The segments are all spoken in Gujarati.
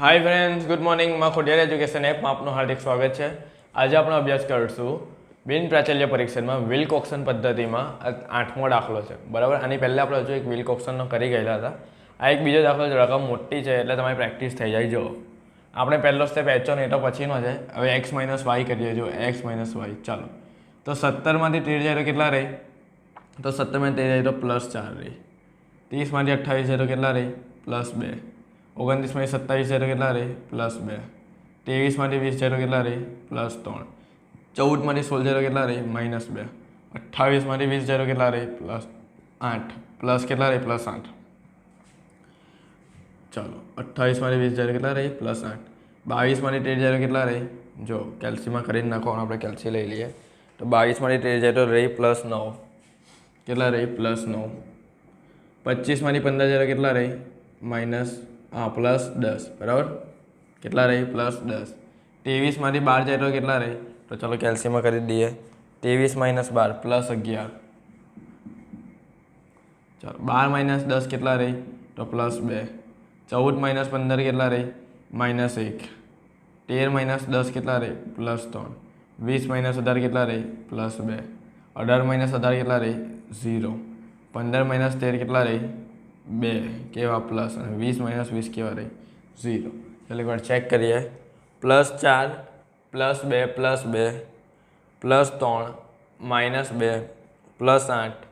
હાય ફ્રેન્ડ્સ ગુડ મોર્નિંગમાં ખોડિયાર એજ્યુકેશન એપમાં આપનું હાર્દિક સ્વાગત છે. આજે આપણે અભ્યાસ કરીશું બિન પ્રાચલ્ય પરીક્ષણમાં વિલ્ક ઓપ્શન પદ્ધતિમાં આઠમો દાખલો છે. બરાબર? આની પહેલાં આપણે હજુ એક વિલ્ક ઓપ્શનનો કરી ગયેલા હતા. આ એક બીજો દાખલો છે, રકમ મોટી છે, એટલે તમારી પ્રેક્ટિસ થઈ જાય. જો આપણે પહેલો સ્ટેપ એચો ને એ તો પછીનો છે. હવે એક્સ માઇનસ વાય કરીએ. જો એક્સ માઇનસ વાય ચાલો. તો સત્તરમાંથી તેર જાય તો કેટલા રહે? તો સત્તરમાંથી તેર જાય તો પ્લસ ચાર રહી. ત્રીસમાંથી અઠ્ઠાવીસ જાય તો કેટલા રહી? પ્લસ બે. ઓગણત્રીસમાંથી સત્તાવીસ જાય કેટલા રહે? પ્લસ બે. ત્રેવીસમાંથી વીસ જાય કેટલા રહે? પ્લસ ત્રણ. ચૌદમાંથી સોળ જાય કેટલા રહે? માઇનસ બે. અઠ્ઠાવીસમાંથી વીસ જાય કેટલા રહે? પ્લસ આઠ. પ્લસ કેટલા રહે? પ્લસ આઠ. ચાલો. અઠ્ઠાવીસમાંથી વીસ જાય કેટલા રહે? પ્લસ આઠ. બાવીસમાંથી તેર જાય કેટલા રહે? જો કેલ્સીમાં કરીને નાખો આપણે કેલ્સી લઈ લઈએ. તો બાવીસમાંથી તેર જાય તો રહી પ્લસ નવ. કેટલા રહે? પ્લસ નવ. પચીસમાંથી પંદર જાય કેટલા રહે? માઇનસ પ્લસ દસ, બરાબર? કેટલા રહી? પ્લસ દસ. ત્રેવીસમાંથી બાર જાય તો કેટલા રહી? તો ચલો કેલ્સીમાં કરી દઈએ. ત્રેવીસ માઇનસ બાર પ્લસ અગિયાર. ચાલો, બાર માઇનસ દસ કેટલા રહી? તો પ્લસ બે. ચૌદ માઇનસ પંદર કેટલા રહી? માઇનસ એક. તેર માઇનસ દસ કેટલા રહી? પ્લસ ત્રણ. વીસ માઇનસ અઢાર કેટલા રહી? પ્લસ બે. અઢાર માઇનસ અઢાર કેટલા રહી? ઝીરો પંદર માઇનસ તેર કેટલા રહી? બે કેવા પ્લસ અને વીસ માઇનસ વીસ કેવા રહી? ઝીરો એટલે એકવાર ચેક કરીએ. પ્લસ ચાર પ્લસ બે પ્લસ બે પ્લસ ત્રણ માઇનસ બે પ્લસ આઠ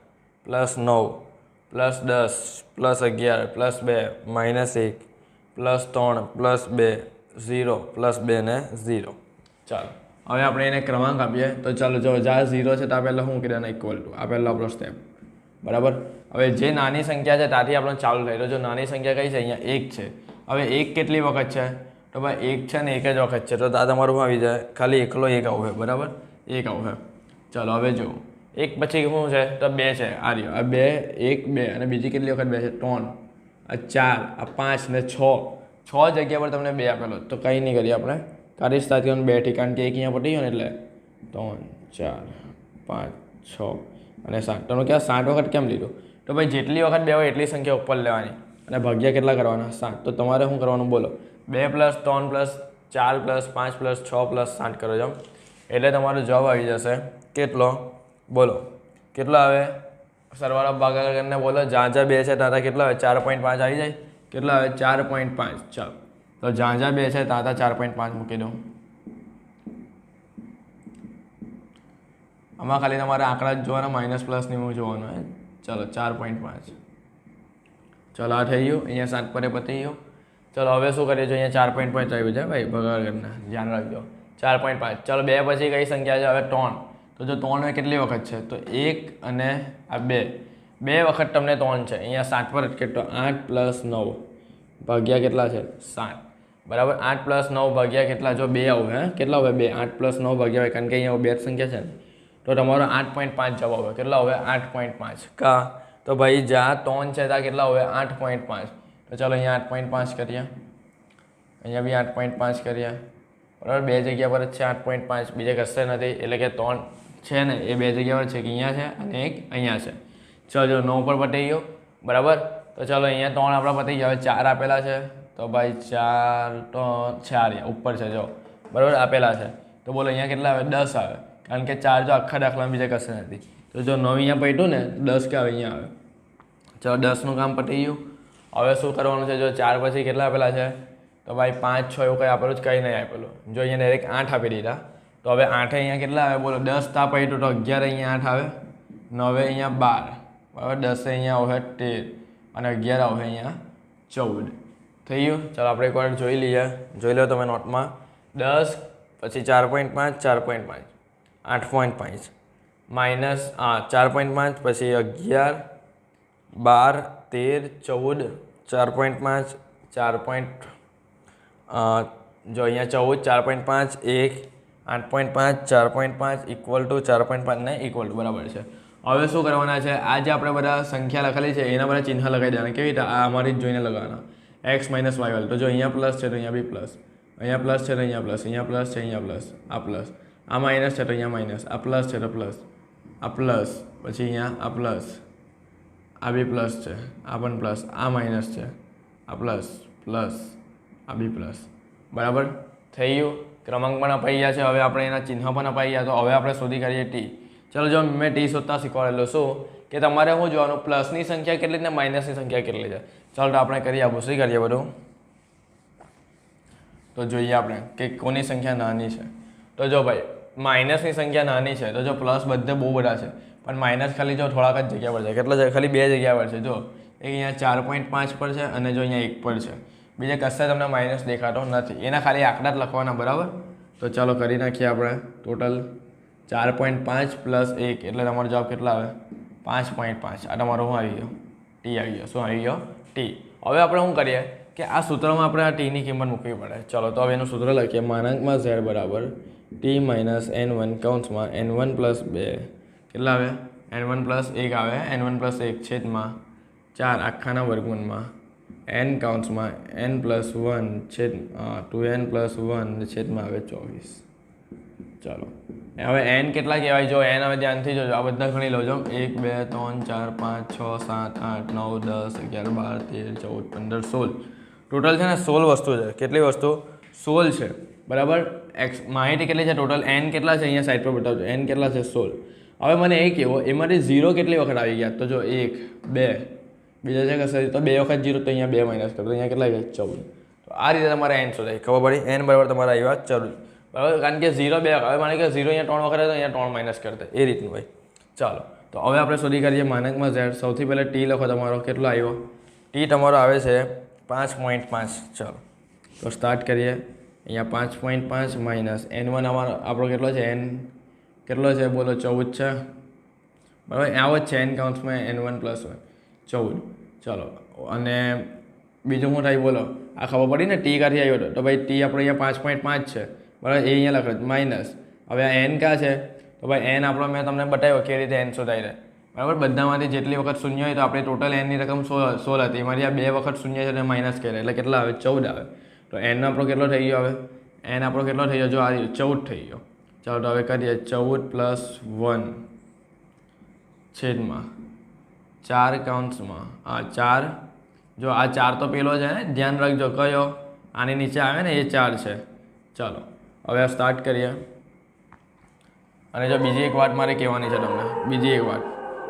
પ્લસ નવ પ્લસ દસ પ્લસ અગિયાર પ્લસ બે માઇનસ એક પ્લસ ત્રણ પ્લસ બે ઝીરો પ્લસ બે ને ઝીરો ચાલો. હવે આપણે એને ક્રમાંક આપીએ. તો ચાલો, જો જ્યાં ઝીરો છે ત્યાં પહેલાં શું કર્યા? ઇક્વલ ટુ આ પહેલો આપણો સ્ટેપ બરાબર? હવે જે નાની સંખ્યા છે ત્યાંથી આપણે ચાલુ થઈ રહ્યો જો નાની સંખ્યા કઈ છે? અહીંયા એક છે. હવે એક કેટલી વખત છે? તો ભાઈ એક છે ને એક જ વખત છે. તો ત્યાં તમારું આવી જાય? ખાલી એકલો એક આવશે બરાબર? એક આવશે ચાલો, હવે જો એક પછી શું છે? તો બે છે. આ રહ્યો. આ બે, એક, બે અને બીજી કેટલી વખત બે છે? ત્રણ. આ ચાર, આ પાંચ ને છ. છ જગ્યા પર તમને બે આપેલો. તો કંઈ નહીં કરીએ આપણે. કાર્યસ્થાથી સ્થાથી બે ઠીક કારણ કે એક અહીંયા પટી ગયો ને એટલે ત્રણ, ચાર, પાંચ, છ અને સાત તમે ક્યાં સાત વખત કેમ લીધું? તો ભાઈ જેટલી વખત બે હોય એટલી સંખ્યા ઉપર લેવાની. અને ભાગ્યા કેટલા કરવાના? સાત. તો તમારે શું કરવાનું બોલો? બે પ્લસ ત્રણ પ્લસ ચાર પ્લસ પાંચ પ્લસ છ પ્લસ સાત કરો છો એટલે તમારો જવાબ આવી જશે. કેટલો? બોલો. કેટલો આવે? સરવાળા ભાગાકાર કરીને બોલો. જ્યાં જ્યાં બે છે ત્યાં ત્યાં કેટલા આવે? ચાર પોઈન્ટ પાંચ આવી જાય. કેટલા આવે? ચાર પોઈન્ટ પાંચ. ચાલો. તો જ્યાં જ્યાં બે છે ત્યાં ત્યાં ચાર પોઈન્ટ પાંચ મૂકી દઉં. આમાં ખાલી તમારે આંકડા જ જોવાના માઇનસ પ્લસ હું જોવાનું, હે? ચલો, ચાર પોઈન્ટ પાંચ. ચલો, આ થઈ ગયું. અહીંયા સાત પરે પતી ગયું. ચલો, હવે શું કરીએ છીએ અહીંયા ચાર પોઈન્ટ પાંચ આવ્યું છે ભાઈ, ભગાડ કરીને ધ્યાન રાખજો. ચાર પોઈન્ટ પાંચ. ચલો, બે પછી કઈ સંખ્યા છે? હવે ત્રણ. તો જો ત્રણ કેટલી વખત છે? તો એક અને આ બે. બે વખત તમને ત્રણ છે. અહીંયા સાત પર કેટલો? આઠ પ્લસ નવ. ભાગ્યા કેટલા છે? સાત. બરાબર? આઠ પ્લસ નવ ભાગ્યા કેટલા? જો બે આવું, હે? કેટલા હોય બે? આઠ પ્લસ નવ ભાગ્યા હોય. કારણ કે અહીંયા બે જ સંખ્યા છે ને. તો તમારો આઠ પોઈન્ટ પાંચ જવાબ હોય કેટલા હવે આઠ પોઈન્ટ પાંચ. કા? તો ભાઈ જ્યાં ત્રણ છે ત્યાં કેટલા હવે આઠ પોઈન્ટ પાંચ. તો ચાલો અહીંયા આઠ પોઈન્ટ પાંચ કરીએ. અહીંયા બી આઠ પોઈન્ટ પાંચ કરીએ. બરાબર? બે જગ્યા પર જ છે આઠ પોઈન્ટ પાંચ. બીજે કશે નથી. એટલે કે ત્રણ છે ને, એ બે જગ્યા પર છે કે અહીંયા છે અને એક અહીંયા છે. ચલો જો નવ પર પતી ગયો. બરાબર? તો ચાલો, અહીંયા ત્રણ આપણા પતી ગયા. હવે ચાર આપેલા છે. તો ભાઈ ચાર તો ચાર ઉપર છે, જો. બરાબર? આપેલા છે. તો બોલો, અહીંયા કેટલા આવે? દસ આવે. કારણ કે ચાર જો આખા દાખલામાં બીજા કશે નથી. તો જો નવ અહીંયા પટ્યું ને દસ કે અહીંયા આવે. ચલો દસનું કામ પતી ગયું. હવે શું કરવાનું છે? જો ચાર પછી કેટલા આપેલા છે? તો ભાઈ પાંચ, છ એવું કંઈ આપેલું જ કંઈ નહીં આપેલું. જો અહીંયા ડાયરેક્ટ આઠ આપી દીધા. તો હવે આઠે અહીંયા કેટલા આવે? બોલો, દસ તા પટ્યું તો અગિયાર અહીંયા આઠ આવે. નવે અહીંયા બાર. બરાબર? દસે અહીંયા આવે તેર. અને અગિયાર આવે અહીંયા ચૌદ. થઈ ગયું? ચાલો આપણે એકવાર જોઈ લઈએ. જોઈ લો તમે નોટમાં. દસ, પછી ચાર પોઈન્ટ પાંચ, ચાર પોઈન્ટ પાંચ. આઠ પોઈન્ટ પાંચ. માઇનસ હા ચાર પોઈન્ટ પાંચ, પછી અગિયાર, બાર, તેર, ચૌદ, ચાર પોઈન્ટ પાંચ, ચાર પોઈન્ટ જો અહીંયા ચૌદ, ચાર પોઈન્ટ પાંચ, એક, આઠ પોઈન્ટ પાંચ, ચાર પોઈન્ટ પાંચ ઇક્વલ ટુ ચાર પોઈન્ટ પાંચ ને ઇક્વલ ટુ બરાબર છે. હવે શું કરવાના છે? આ જે આપણે બધા સંખ્યા લખેલી છે, એના બધા ચિહ્ન લગાવી દેવાના. કેવી રીતે? આ અમારી જ જોઈને લગાવવાના એક્સ માઇનસ વાય તો જો અહીંયા પ્લસ છે, તો અહીંયા બી પ્લસ અહીંયા પ્લસ છે અહીંયા પ્લસ અહીંયા પ્લસ છે, અહીંયા પ્લસ આ પ્લસ આ માઇનસ છે તો અહીંયા માઇનસ આ પ્લસ છે તો પ્લસ આ પ્લસ પછી અહીંયા આ પ્લસ આ બી પ્લસ છે. આ પણ પ્લસ આ માઇનસ છે. આ પ્લસ પ્લસ આ બી પ્લસ બરાબર? થઈ ગયું? ક્રમાંક પણ અપાઈ ગયા છે. હવે આપણે એના ચિહ્ન પણ અપાઈ ગયા. તો હવે આપણે શોધી કાઢીએ ટી ચલો જો મેં ટી શોધતા શીખવાડેલો શું કે તમારે શું જોવાનું? પ્લસની સંખ્યા કેટલી ને માઇનસની સંખ્યા કેટલી છે? ચાલો તો આપણે કરી આપું શું કરીએ બધું. તો જોઈએ આપણે કે કોની સંખ્યા નાની છે. તો જો ભાઈ માઇનસની સંખ્યા નાની છે, તો જો પ્લસ બધે બહુ બધા છે. પણ માઇનસ ખાલી જો થોડાક જ જગ્યા પર છે. કેટલા ખાલી બે જગ્યા પર છે. જો, એક અહીંયા ચાર પોઈન્ટ પાંચ પર છે અને જો અહીંયા એક પર છે. બીજે કશે તમને માઇનસ દેખાતો નથી. એના ખાલી આંકડા જ લખવાના, બરાબર? તો ચાલો કરી નાખીએ આપણે ટોટલ ચાર પોઈન્ટ પાંચ પ્લસ એક, એટલે તમારો જવાબ કેટલા આવે? પાંચ પોઈન્ટ પાંચ. આ તમારો શું આવી ગયો? ટી આવી ગયો. શું આવી ગયો? ટી હવે આપણે શું કરીએ કે આ સૂત્રમાં આપણે આ ટીની કિંમત મૂકવી પડે. ચલો, તો હવે એનું સૂત્ર લખીએ. માનાંકમાં ઝેડ બરાબર ટી માઇનસ એન વન કૌંસમાં એન વન પ્લસ બે. કેટલા આવે? એન વન પ્લસ એક આવે. એન વન પ્લસ એક છેદમાં ચાર આખાના વર્ગમૂળમાં. એન કાઉન્ટ્સમાં એન પ્લસ વન છેદ ટુ એન પ્લસ વન છેદમાં આવે ચોવીસ. ચાલો. હવે એન કેટલા કહેવાય? જો એન હવે ધ્યાનથી જોજો. આ બધા ગણી લો છો એક, બે, ત્રણ, ચાર, પાંચ, છ, સાત, આઠ, નવ, દસ, અગિયાર, બાર, તેર, ચૌદ, પંદર, સોળ. ટોટલ છે ને સોળ વસ્તુ છે. કેટલી વસ્તુ? સોળ છે. બરાબર? એક્સ માહિતી કેટલી છે? ટોટલ એન કેટલા છે? અહીંયા સાઈડ પર બતાવજો. એન કેટલા છે? સોળ. હવે મને એ કહેવો એમાંથી ઝીરો કેટલી વખત આવી ગયા? તો જો એક, બે. બીજા છે કશે તો બે વખત જીરો તો અહીંયા બે માઇનસ કરો. તો અહીંયા કેટલા આવ્યા ચૌદ. તો આ રીતે તમારે એન શોધાય ખબર પડી? એન બરાબર તમારે આવ્યા ચૌદ. બરાબર? કારણ કે ઝીરો બે હવે માની કે ઝીરો અહીંયા ત્રણ વખત તો અહીંયા ત્રણ માઇનસ કરતા એ રીતનું ભાઈ ચાલો. તો હવે આપણે શોધી કાઢીએ માનકમાં ઝેડ સૌથી પહેલાં ટી લખો તમારો. કેટલો આવ્યો? ટી તમારો આવે છે પાંચ પોઈન્ટ પાંચ. ચાલો. તો સ્ટાર્ટ કરીએ. અહીંયા પાંચ પોઈન્ટ પાંચ માઇનસ એન વન અમારો, આપણો કેટલો છે? એન કેટલો છે? બોલો, ચૌદ છે. બરાબર? આવો જ છે એન કાઉન્ટ્સમાં એન વન પ્લસ વન ચૌદ. ચલો. અને બીજું શું થાય? બોલો. આ ખબર પડી ને? ટી ક્યાંથી આવ્યો હતો? તો ભાઈ ટી આપણે અહીંયા પાંચ પોઈન્ટ પાંચ છે. બરાબર? એ અહીંયા લખે માઇનસ હવે આ એન ક્યાં છે? તો ભાઈ એન આપણો મેં તમને બતાવ્યો કે રીતે એન શોધાય છે. બરાબર? બધામાંથી જેટલી વખત શૂન્ય હોય તો આપણે ટોટલ એનની રકમ સોળ સોળ હતી. મારી આ બે વખત શૂન્ય છે એટલે માઇનસ કરે એટલે કેટલા આવે? ચૌદ આવે. તો એન આપણો કેટલો થઈ ગયો હવે? એન આપણો કેટલો થઈ ગયો? જો આ ચૌદ થઈ ગયો. ચાલો તો હવે કરીએ. ચૌદ પ્લસ વન છેદમાં ચાર કાઉન્ટ્સમાં આ ચાર, જો આ ચાર તો પેલો છે ને? ધ્યાન રાખજો. કયો? આની નીચે આવે ને, એ ચાર છે. ચાલો, હવે સ્ટાર્ટ કરીએ. અને જો બીજી એક વાત મારે કહેવાની છે તમને. બીજી એક વાત.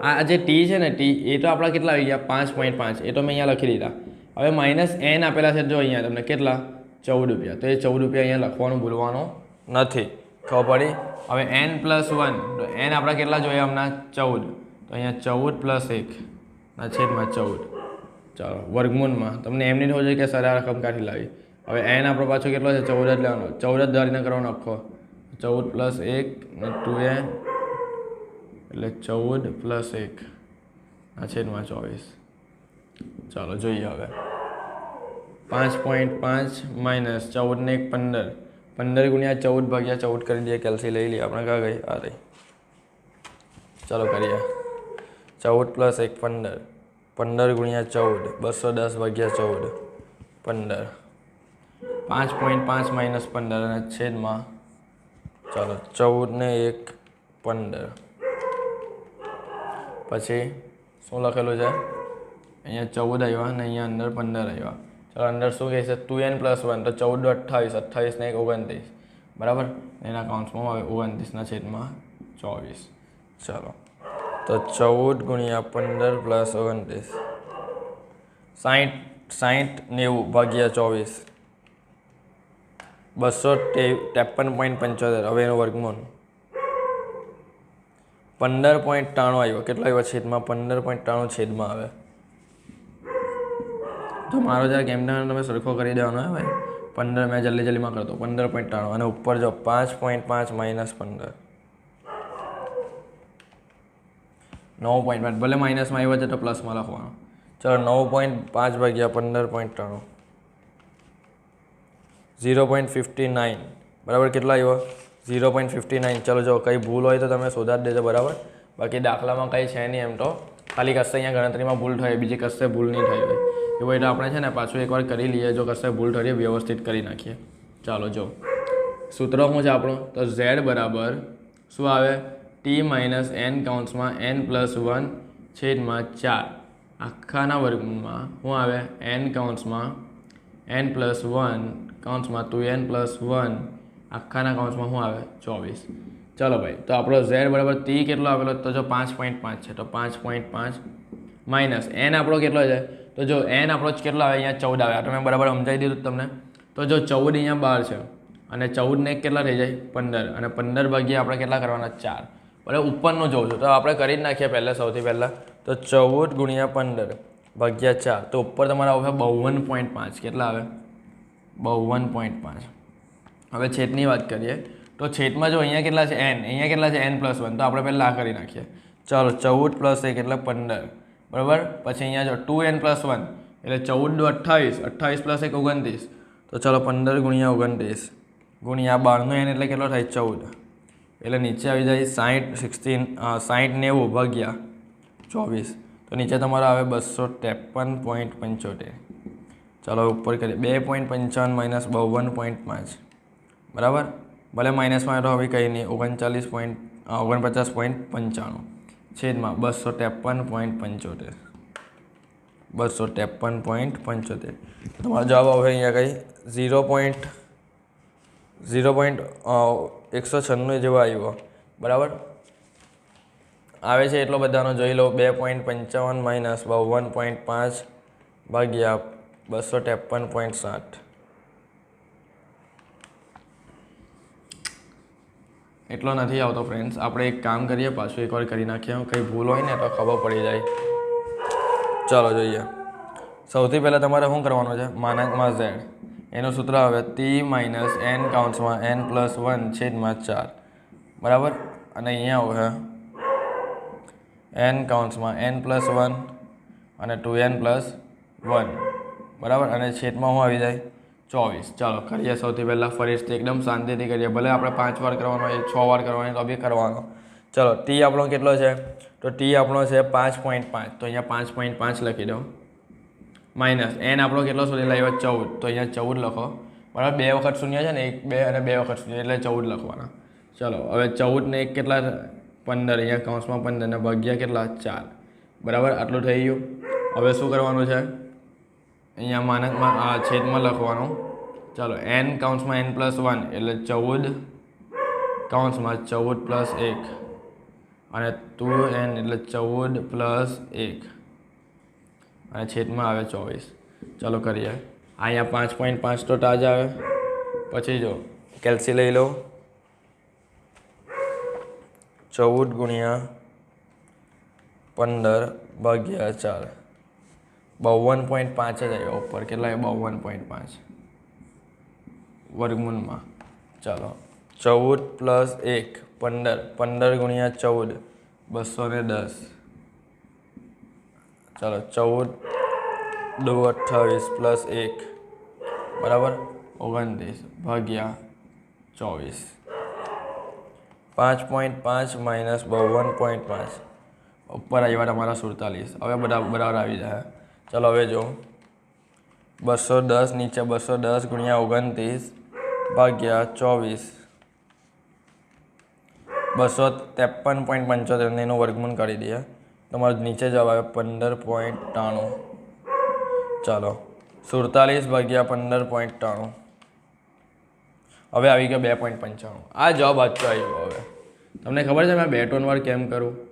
આ જે ટી છે ને ટી એ તો આપણા કેટલા આવી ગયા? પાંચ પોઈન્ટ પાંચ. એ તો મેં અહીંયા લખી દીધા. હવે માઇનસ એન આપેલા છે જો અહીંયા, તમને કેટલા? ચૌદ રૂપિયા. તો એ ચૌદ રૂપિયા અહીંયા લખવાનું ભૂલવાનું નથી. ખબર પડી? હવે એન પ્લસ વન તો એન આપણા કેટલા જોઈએ હમણાં? ચૌદ. તો અહીંયા ચૌદ પ્લસ એક, ના છેદમાં ચૌદ. ચાલો, વર્ગમૂળમાં. તમને એમની થવું જોઈએ કે સર આ રકમ કાઢી લાવી? હવે એન આપણો પાછો કેટલો છે? ચૌદ જ લેવાનો. ચૌદ જ ધારીને કરવાનો આખો. ચૌદ પ્લસ એક, ને ટુ એન એટલે ચૌદ પ્લસ એક આ છેદમાં ચોવીસ. ચાલો, જોઈએ હવે. પાંચ પોઈન્ટ પાંચ માઇનસ ચૌદ ને એક પંદર. પંદર ગુણ્યા ચૌદ ભાગ્યા ચૌદ કરી દઈએ કેલ્સી લઈ લઈએ. આપણે ક્યાં ગઈ આ રહી. ચાલો કરીએ. ચૌદ પ્લસ એક પંદર. પંદર ગુણ્યા ચૌદ. બસો દસ ભાગ્યા ચૌદ. પંદર. પાંચ પોઈન્ટ પાંચ માઇનસ પંદર અને છેદમાં ચાલો ચૌદ ને એક પંદર. પછી શું લખેલું છે? અહીંયા ચૌદ આવ્યા અને અહીંયા અંદર પંદર આવ્યા. ચાલો અંદર શું કહે છે ટુ એન પ્લસ વન તો ચૌદ, અઠ્ઠાવીસ અઠ્ઠાવીસ ને એક ઓગણત્રીસ. બરાબર? એના કાઉન્ટ્સમાં હવે ઓગણત્રીસના છેદમાં ચોવીસ. ચાલો. તો ચૌદ ગુણ્યા પંદર પ્લસ ઓગણત્રીસ. સાઠ સાઠ નેવું ભાગ્યા ચોવીસ. બસો ત્રેપન પોઈન્ટ પંચોતેર. હવે એનું વર્ગમૂળ. પંદર પોઈન્ટ ત્રાણું આવ્યો. કેટલો આવ્યો? છેદમાં પંદર પોઈન્ટ ત્રાણું છેદમાં આવે. તો મારો જરાક એમને તમે સરખો કરી દેવાનો હે ભાઈ. પંદર મેં જલ્દી જલ્દીમાં કરતો, પંદર પોઈન્ટ ત્રણ અને ઉપર જો પાંચ પોઈન્ટ પાંચ માઇનસ પંદર. નવ પોઈન્ટ પાંચ, ભલે માઇનસમાં આવ્યો છે તો પ્લસમાં લખવાનો. ચાલો, નવ પોઈન્ટ પાંચ ભાગ્યા પંદર પોઈન્ટ ત્રાણું ઝીરો પોઈન્ટ ફિફ્ટી નાઇન બરાબર કેટલા આવ્યો? ઝીરો પોઈન્ટ ફિફ્ટી નાઇન ચલો, જો કંઈ ભૂલ હોય તો તમે શોધાવી દેજો, બરાબર? બાકી દાખલામાં કંઈ છે નહીં એમ તો. ખાલી કશે અહીંયા ગણતરીમાં ભૂલ થાય બીજી કશે ભૂલ નહીં થઈ હોય. એવું તો આપણે છે ને પાછું એકવાર કરી લઈએ, જો કશે ભૂલ થઈ વ્યવસ્થિત કરી નાખીએ. ચાલો, જો. સૂત્ર શું છે આપણું? તો ઝેડ બરાબર શું આવે? ટી માઇનસ એન કાઉન્ટ્સમાં એન પ્લસ વન છેદમાં ચાર. આખાના વર્ગમાં શું આવે? એન કાઉન્ટ્સમાં એન પ્લસ વન કાઉન્સમાં ટુ એન પ્લસ વન આખાના કાઉન્સમાં શું આવે? ચોવીસ. ચલો ભાઈ, તો આપણો ઝેડ બરાબર ટી કેટલો આવેલો તો જો પાંચ પોઈન્ટ પાંચ છે, તો પાંચ પોઈન્ટ પાંચ માઇનસ એન આપણો કેટલો છે? તો જો એન આપણો કેટલો આવે અહીંયા ચૌદ આવે. આ મેં બરાબર સમજાવી દીધું તમને. તો જો ચૌદ અહીંયા બાર છે અને ચૌદને કેટલા થઈ જાય? પંદર. અને પંદર ભાગ્યા આપણે કેટલા કરવાના? ચાર. બરાબર ઉપરનું જોઉં છું. તો આપણે કરી જ નાખીએ પહેલાં, સૌથી પહેલાં. તો ચૌદ ગુણ્યા પંદર ભાગ્યા ચાર. તો ઉપર તમારા આવશે બાવન પોઈન્ટ પાંચ. કેટલા આવે? બાવન પોઈન્ટ પાંચ. હવે છેદની વાત કરીએ. તો છેદમાં જો અહીંયા કેટલા છે? એન અહીંયા કેટલા છે? એન પ્લસ વન તો આપણે પહેલાં આ કરી નાખીએ. ચાલો, ચૌદ પ્લસ એક એટલે પંદર. બરાબર? પછી અહીંયા જો ટુ એન પ્લસ વન એટલે ચૌદ દો અઠ્ઠાવીસ અઠ્ઠાવીસ પ્લસ એક ઓગણત્રીસ. તો ચાલો પંદર ગુણ્યા ઓગણત્રીસ. ગુણ્યા બારનો એન એટલે કેટલો થાય? ચૌદ. એટલે નીચે આવી જાય સાઠ સિક્સટીન સાઠ નેવું ભાગ્યા ચોવીસ. તો નીચે તમારો આવે બસો ત્રેપન પોઈન્ટ પંચોતેર. ચાલો ઉપર કરીએ. બે પોઈન્ટ પંચાવન માઇનસ બાવન પોઈન્ટ પાંચ. બરાબર? ભલે માઇનસમાં તો હવે કંઈ નહીં. ઓગણચાલીસ પોઈન્ટ ઓગણપચાસ પોઈન્ટ પંચાણું. છેદમાં બસો ત્રેપન પોઈન્ટ પંચોતેર. બસો ત્રેપન પોઈન્ટ પંચોતેર. તમારો જવાબ આવે અહીંયા કંઈ ઝીરો પોઈન્ટ ઝીરો પોઈન્ટ એકસો છન્નું જેવો આવ્યો. બરાબર? આવે છે એટલો બધાનો જોઈ લો, બે પોઈન્ટ પંચાવન માઇનસ બાવન પોઈન્ટ પાંચ ભાગ્યા બસો ત્રેપન પોઈન્ટ સાઠ. એટલો નથી આવતો ફ્રેન્ડ્સ આપણે એક કામ કરીએ, પાછું એકવાર કરી નાખીએ. કંઈ ભૂલ હોય ને તો ખબર પડી જાય. ચાલો, જોઈએ. સૌથી પહેલાં તમારે શું કરવાનું છે? માનાંકમાં ઝેડ એનું સૂત્ર આવે ટી માઇનસ એન કાઉન્ટ્સમાં એન પ્લસ વન છેદમાં ચાર. બરાબર? અને અહીંયા આવશે એન કાઉન્ટ્સમાં એન પ્લસ વન અને ટુ એન પ્લસ વન બરાબર? અને છેદમાં શું આવી જાય? ચોવીસ. ચાલો, કરીએ સૌથી પહેલાં ફરીથી એકદમ શાંતિથી કરીએ. ભલે આપણે પાંચ વાર કરવાનો હોય, છ વાર કરવાનો તો બી કરવાનો. ચલો, ટી આપણો કેટલો છે? તો ટી આપણો છે પાંચ પોઈન્ટ પાંચ. તો અહીંયા પાંચ પોઈન્ટ પાંચ લખી દો માઇનસ એન આપણો કેટલો સુધી લાવ્યો? ચૌદ. તો અહીંયા ચૌદ લખો. બરાબર, બે વખત શૂન્ય છે ને, એક, બે અને બે વખત શૂન્ય, એટલે ચૌદ લખવાના. ચલો, હવે ચૌદને એક કેટલા પંદર. અહીંયા કૌંસમાં પંદર ને ભાગ્યા કેટલા? ચાર. બરાબર, આટલું થઈ ગયું. હવે શું કરવાનું છે? અહીંયા માનકમાં છેદમાં લખવાનું. ચાલો એન કાઉન્સમાં એન પ્લસ વન એટલે ચૌદ. કાઉન્સમાં ચૌદ પ્લસ એક. અને ટુ એન એટલે ચૌદ પ્લસ એક. અને છેદમાં આવે ચોવીસ. ચાલો કરીએ. અહીંયા પાંચ પોઈન્ટ પાંચ તો ટાજ આવે. પછી જો કેલ્સી લઈ લો. ચૌદ ગુણ્યા પંદર ભાગ્યા ચાર. બાવન પોઈન્ટ પાંચ જ આવ્યો ઉપર. કેટલા બાવન પોઈન્ટ પાંચ. વર્ગમૂળમાં. ચાલો. ચૌદ પ્લસ એક, પંદર. પંદર ગુણ્યા ચૌદ બસો ને દસ. ચાલો, ચૌદ દો અઠ્ઠાવીસ પ્લસ એક, બરાબર? ઓગણત્રીસ ભાગ્યા ચોવીસ. પાંચ પોઈન્ટ પાંચ માઇનસ બાવન પોઈન્ટ પાંચ. ઉપર આવ્યા તમારા સુડતાલીસ. હવે બધા બરાબર આવી જાય ચાલો હવે જો. બસો દસ નીચે બસો દસ ગુણ્યા ઓગણત્રીસ ભાગ્યા ચોવીસ. બસો ત્રેપન પોઈન્ટ પંચોતેરને એનું વર્ગમૂળ કરી દઈએ. તમારો નીચે જવાબ આવે પંદર પોઈન્ટ ત્રાણું. ચાલો. સુડતાલીસ ભાગ્યા પંદર પોઈન્ટ ત્રાણું. હવે આવી ગયો બે પોઈન્ટ પંચાણું. આ જવાબ સાચો આવ્યો હવે. તમને ખબર છે મેં બે ટોન વાર કેમ કરું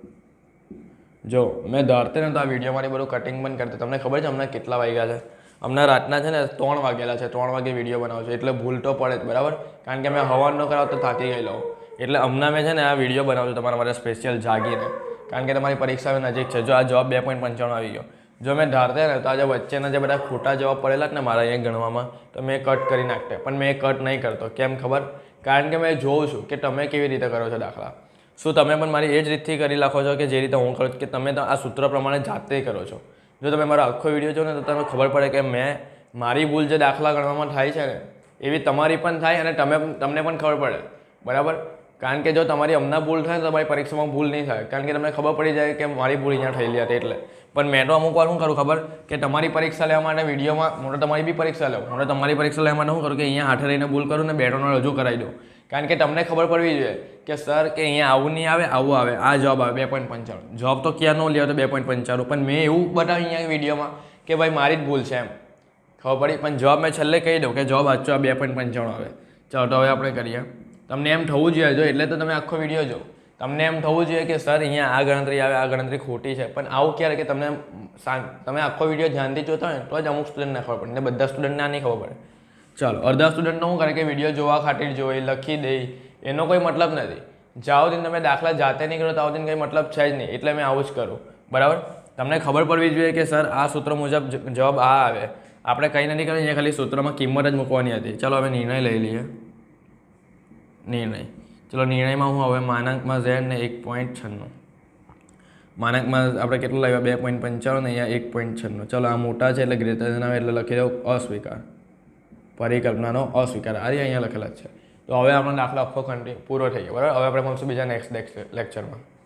જો, મેં ધારતે ને તો આ વીડિયો મારી બધું કટિંગ પણ કરતી તમને ખબર છે, હમણાં કેટલા વાગ્યા છે? હમણાં રાતના છે ને, ત્રણ વાગેલા છે, ત્રણ વાગે વીડિયો બનાવું છું. એટલે ભૂલ તો પડે જ, બરાબર? કારણ કે મેં હવાનો કરાવ તો થાકી ગયેલો એટલે હમણાં મેં છે ને આ વીડિયો બનાવું છું તમારા માટે સ્પેશિયલ જાગીને. કારણ કે તમારી પરીક્ષા નજીક છે. જો આ જવાબ બે પોઈન્ટ પંચાણું આવી ગયો. જો મેં ધારતે ને, તો આજે વચ્ચેના જે બધા ખોટા જવાબ પડેલા જ ને મારા અહીંયા ગણવામાં, તો મેં કટ કરી નાખતે. પણ મેં કટ નહીં કરતો. કેમ ખબર? કારણ કે મેં જોઉં છું કે તમે કેવી રીતે કરો છો દાખલા. શું તમે પણ મારી એ જ રીતથી કરી નાખો છો કે જે રીતે હું કરું? કે તમે આ સૂત્ર પ્રમાણે જાતે કરો છો. જો તમે મારો આખો વીડિયો જો ને તો તમને ખબર પડે કે મેં મારી ભૂલ જે દાખલા ગણવામાં થાય છે ને, એવી તમારી પણ થાય અને તમે તમને પણ ખબર પડે. બરાબર? કારણ કે જો તમારી હમણાં ભૂલ થાય તો તમારી પરીક્ષામાં ભૂલ નહીં થાય. કારણ કે તમને ખબર પડી જાય કે મારી ભૂલ અહીંયા થયેલી હતી એટલે. પણ મેં તો અમુક વાર શું કરું ખબર કે તમારી પરીક્ષા લેવા માટે વિડીયોમાં તો તમારી બી પરીક્ષા લેવું હું તમારી પરીક્ષા લેવા માટે શું કરું કે અહીંયા હાથે રહીને ભૂલ કરું ને બેટોને રજૂ કરાવી દઉં. કારણ કે તમને ખબર પડવી જોઈએ કે સર કે અહીંયા આવું નહીં આવે, આવું આવે, આ જોબ આવે, બે પોઈન્ટ પંચાણું. જોબ તો ક્યાં નો લેવો તો બે પોઈન્ટ પંચાણું. પણ મેં એવું બતાવ્યું અહીંયા વિડીયોમાં કે ભાઈ મારી જ ભૂલ છે એમ. ખબર પડી? પણ જોબ મેં છેલ્લે કહી દઉં કે જોબ આચો આ બે પોઈન્ટ પંચાણું આવે. ચાલો તો હવે આપણે કરીએ. તમને એમ થવું જોઈએ. જો એટલે તો તમે આખો વીડિયો જો તમને એમ થવું જોઈએ કે સર અહીંયા આ ગણતરી આવે, આ ગણતરી ખોટી છે. પણ આવું ક્યારે કે તમને તમે આખો વીડિયો ધ્યાનથી જોતા હોય તો જ અમુક સ્ટુડન્ટને ખબર પડે. ને બધા સ્ટુડન્ટને આ નહીં ખબર પડે. ચાલો, અડધા સ્ટુડન્ટનો શું કરે કે વીડિયો જોવા ખાतिर જોઈ, લખી દે એનો કોઈ મતલબ નથી. જાઓ દિન તમે દાખલા જાતે નહીં કરો તો આવો દિન કંઈ મતલબ છે જ નહીં, એટલે મેં આવું જ કરું. બરાબર? તમને ખબર પડવી જોઈએ કે સર, આ સૂત્ર મુજબ જવાબ આ આવે. આપણે કંઈ નથી અહીંયા ખાલી સૂત્રમાં કિંમત જ મૂકવાની હતી. ચાલો, હવે નિર્ણય લઈ લઈએ. નિર્ણય. ચલો, નિર્ણયમાં હું હવે માનાંકમાં ઝેડ ને એક પોઈન્ટ છન્નું. માનાંકમાં આપણે કેટલું લાવ્યા? બે પોઈન્ટ પંચાણું અહીંયા એક પોઈન્ટ છન્નું. ચલો, આ મોટા છે એટલે ગ્રેટર આવે એટલે લખી દઉં અસ્વીકાર. પરિકલ્પનાનો અસ્વીકાર. આ અહીંયા લખેલા જ છે. તો હવે આપણો દાખલો આખો કન્ટિન્યુ પૂરો થઈ ગયો. બરાબર? હવે આપણે મળશું બીજા નેક્સ્ટ લેક્ચરમાં